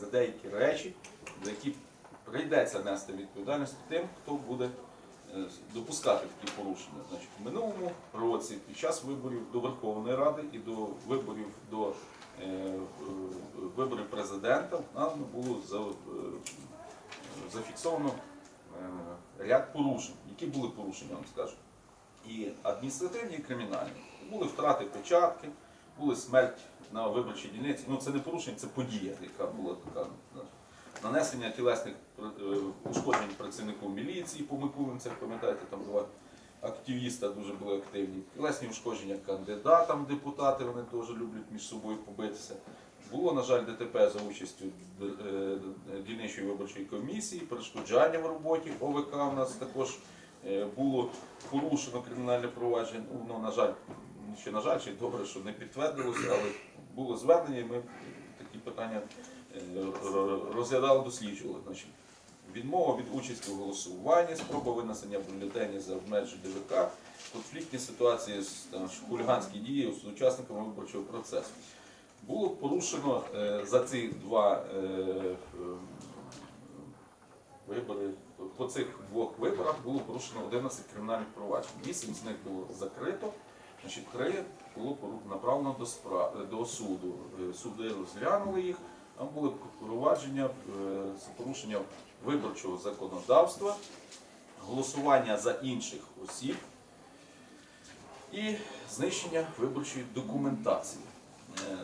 за деякі речі, за які прийдеться нести відповідальність тим, хто буде е, допускати такі порушення. Значить, в минулому році, під час виборів до Верховної Ради і до виборів до е, е, виборів президента, нам було зафіксовано ряд порушень. Які були порушення, вам скажу. І адміністративні, і кримінальні. Були втрати печатки, були смерть на виборчій дільниці. Ну це не порушення, це подія, яка була така. Нанесення тілесних е, ушкоджень працівнику міліції по Микулинцях, пам'ятаєте, там два активіста дуже були активні. Тілесні ушкодження кандидатам, депутати, вони теж люблять між собою побитися. Було, на жаль, ДТП за участю е, дільничої виборчої комісії, перешкоджання в роботі ОВК у нас також е, було порушено кримінальне провадження. Ну, на жаль, ще на жаль, чи добре, що не підтвердилося, але було звернення, і ми такі питання е, розглядали, досліджували. Значить, відмова від участі в голосуванні, спроба винесення бюлетенів за межі ДВК, конфліктні ситуації, хуліганські дії з учасниками виборчого процесу. Було порушено е, за ці два е, вибори. По цих двох виборах було порушено 11 кримінальних проваджень. Вісім з них було закрито, значить, три було направлено до, спра... до суду. Е, Суди розглянули їх, там були провадження е, з порушення виборчого законодавства, голосування за інших осіб і знищення виборчої документації. Е,